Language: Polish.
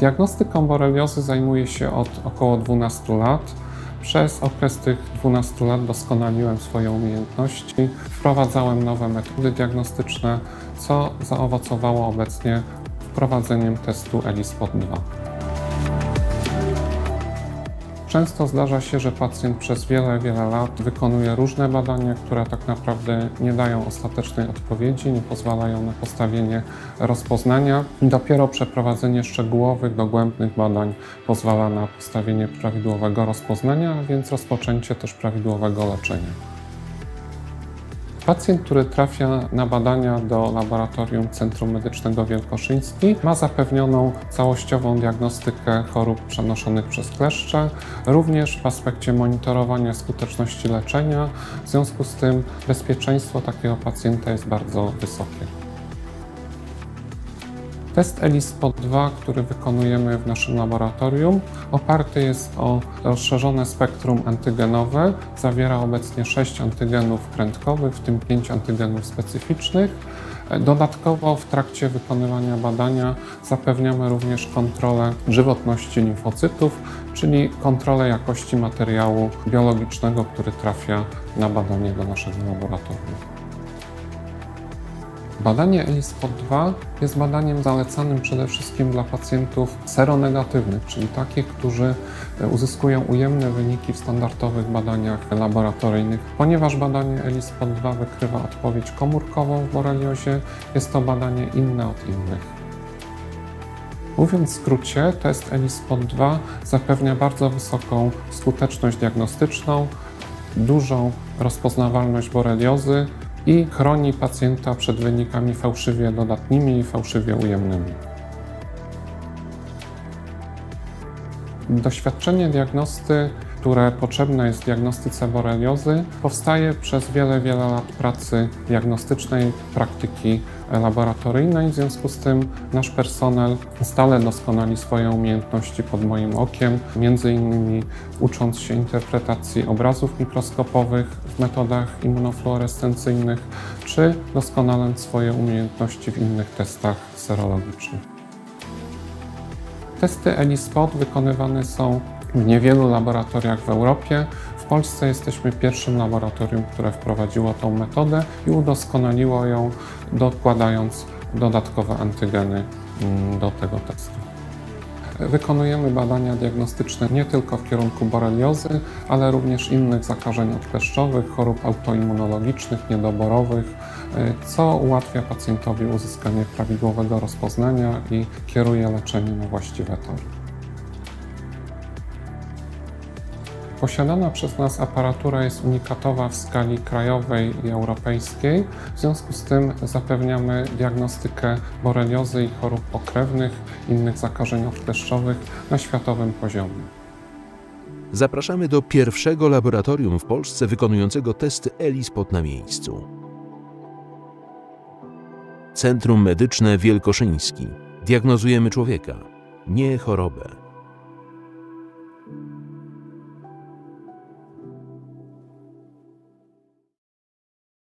Diagnostyką boreliozy zajmuję się od około 12 lat. Przez okres tych 12 lat doskonaliłem swoje umiejętności, wprowadzałem nowe metody diagnostyczne, co zaowocowało obecnie wprowadzeniem testu ELISPOT 2. Często zdarza się, że pacjent przez wiele, wiele lat wykonuje różne badania, które tak naprawdę nie dają ostatecznej odpowiedzi, nie pozwalają na postawienie rozpoznania. Dopiero przeprowadzenie szczegółowych, dogłębnych badań pozwala na postawienie prawidłowego rozpoznania, a więc rozpoczęcie też prawidłowego leczenia. Pacjent, który trafia na badania do laboratorium Centrum Medycznego Wielkoszyński, ma zapewnioną całościową diagnostykę chorób przenoszonych przez kleszcze, również w aspekcie monitorowania skuteczności leczenia. W związku z tym bezpieczeństwo takiego pacjenta jest bardzo wysokie. Test ELISPOT 2, który wykonujemy w naszym laboratorium, oparty jest o rozszerzone spektrum antygenowe. Zawiera obecnie 6 antygenów prędkowych, w tym 5 antygenów specyficznych. Dodatkowo w trakcie wykonywania badania zapewniamy również kontrolę żywotności limfocytów, czyli kontrolę jakości materiału biologicznego, który trafia na badanie do naszego laboratorium. Badanie ELISPOT-2 jest badaniem zalecanym przede wszystkim dla pacjentów seronegatywnych, czyli takich, którzy uzyskują ujemne wyniki w standardowych badaniach laboratoryjnych. Ponieważ badanie ELISPOT-2 wykrywa odpowiedź komórkową w boreliozie, jest to badanie inne od innych. Mówiąc w skrócie, test ELISPOT-2 zapewnia bardzo wysoką skuteczność diagnostyczną, dużą rozpoznawalność boreliozy i chroni pacjenta przed wynikami fałszywie dodatnimi i fałszywie ujemnymi. Doświadczenie diagnosty, które potrzebne jest diagnostyce boreliozy, powstaje przez wiele, wiele lat pracy diagnostycznej, praktyki laboratoryjnej. W związku z tym nasz personel stale doskonali swoje umiejętności pod moim okiem, między innymi ucząc się interpretacji obrazów mikroskopowych w metodach immunofluorescencyjnych, czy doskonaląc swoje umiejętności w innych testach serologicznych. Testy ELISPOT wykonywane są w niewielu laboratoriach w Europie. W Polsce jesteśmy pierwszym laboratorium, które wprowadziło tą metodę i udoskonaliło ją, dokładając dodatkowe antygeny mm, do tego testu. Wykonujemy badania diagnostyczne nie tylko w kierunku boreliozy, ale również innych zakażeń odkleszczowych, chorób autoimmunologicznych, niedoborowych, y, co ułatwia pacjentowi uzyskanie prawidłowego rozpoznania i kieruje leczenie na właściwe tory. Posiadana przez nas aparatura jest unikatowa w skali krajowej i europejskiej. W związku z tym zapewniamy diagnostykę boreliozy i chorób pokrewnych, innych zakażeń odkleszczowych na światowym poziomie. Zapraszamy do pierwszego laboratorium w Polsce wykonującego testy ELISPOT na miejscu. Centrum Medyczne Wielkoszyński. Diagnozujemy człowieka, nie chorobę.